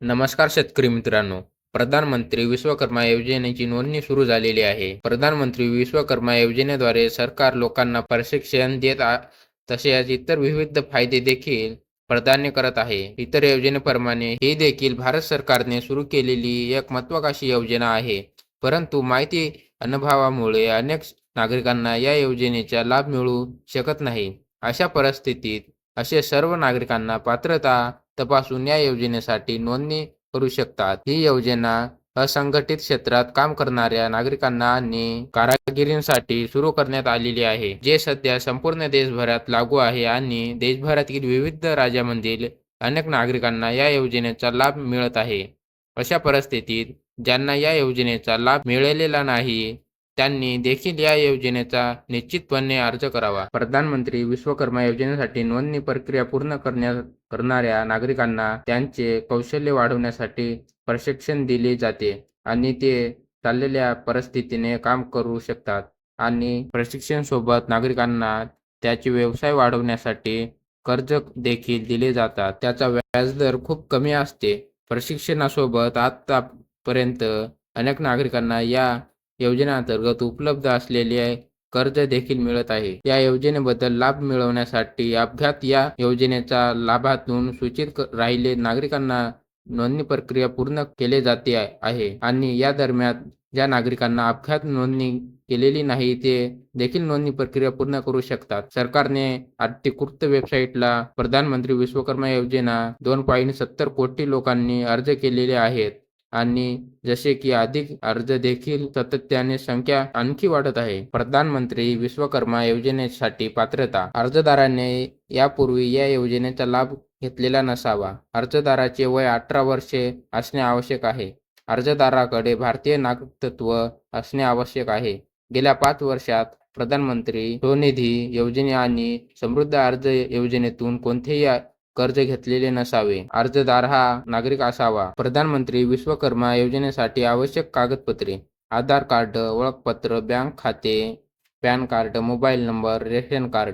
नमस्कार शेतकरी मित्रांनो. प्रधानमंत्री विश्वकर्मा योजनेची नोंदणी सुरू झालेली आहे. प्रधानमंत्री विश्वकर्मा योजनेद्वारे सरकार लोकांना प्रशिक्षण देत तसेच इतर विविध फायदे देखील प्रदान करत आहे. इतर योजनेप्रमाणे ही देखील भारत सरकारने सुरू केलेली एक महत्वाकांक्षी योजना आहे. परंतु माहिती अनुभवामुळे अनेक नागरिकांना या योजनेचा लाभ मिळू शकत नाही. अशा परिस्थितीत असे सर्व नागरिकांना पात्रता तपासून या योजनेसाठी नोंदणी करू शकतात. ही योजना असंघटित क्षेत्रात काम करणाऱ्या नागरिकांना आणि कारागिरींसाठी सुरू करण्यात आलेली आहे जे सध्या संपूर्ण देशभरात लागू आहे आणि देशभरातील विविध राज्यांमधील अनेक नागरिकांना या योजनेचा लाभ मिळत आहे. अशा परिस्थितीत ज्यांना या योजनेचा लाभ मिळालेला नाही त्यांनी देखील या योजनेचा निश्चितपणे अर्ज करावा. प्रधानमंत्री विश्वकर्मा योजनेसाठी नोंदणी प्रक्रिया पूर्ण करण्या करणाऱ्या नागरिकांना त्यांचे कौशल्य वाढवण्यासाठी प्रशिक्षण दिले जाते आणि ते चाललेल्या परिस्थितीने काम करू शकतात आणि प्रशिक्षण सोबत नागरिकांना त्याचे व्यवसाय वाढवण्यासाठी कर्ज देखील दिले जातात. त्याचा व्याजदर खूप कमी असते. प्रशिक्षणासोबत आतापर्यंत अनेक नागरिकांना या योजनेअंतर्गत उपलब्ध असलेले कर्ज देखील मिळत आहे. या योजनेबद्दल लाभ मिळवण्यासाठी अपघात या योजनेच्या लाभातून सूचित राहिले नागरिकांना नोंदणी प्रक्रिया पूर्ण केले जाते आहे- आहे आणि या दरम्यान ज्या नागरिकांना अपघात नोंदणी केलेली नाही ते देखील नोंदणी प्रक्रिया पूर्ण करू शकतात. सरकारने अधिकृत वेबसाईटला प्रधानमंत्री विश्वकर्मा योजना दोन पॉईंट सत्तर कोटी लोकांनी अर्ज केलेले आहेत. आणि जसे की अधिक अर्ज देखील सातत्याने संख्या आणखी वाढत आहे. प्रधानमंत्री विश्वकर्मा योजनेसाठी पात्रता? अर्जदाराने यापूर्वी या योजनेचा लाभ घेतलेला नसावा. अर्जदाराचे वय अठरा वर्षे असणे आवश्यक आहे. अर्जदाराकडे भारतीय नागरिकत्व असणे आवश्यक आहे. गेल्या पाच वर्षात प्रधानमंत्री स्वनिधी योजने आणि समृद्ध अर्ज योजनेतून कोणतेही कर्ज घेतलेले नसावे. अर्जदार हा नागरिक असावा. प्रधानमंत्री विश्वकर्मा योजनेसाठी आवश्यक कागदपत्रे आधार कार्ड ओळखपत्र बँक खाते PAN card mobile number ration card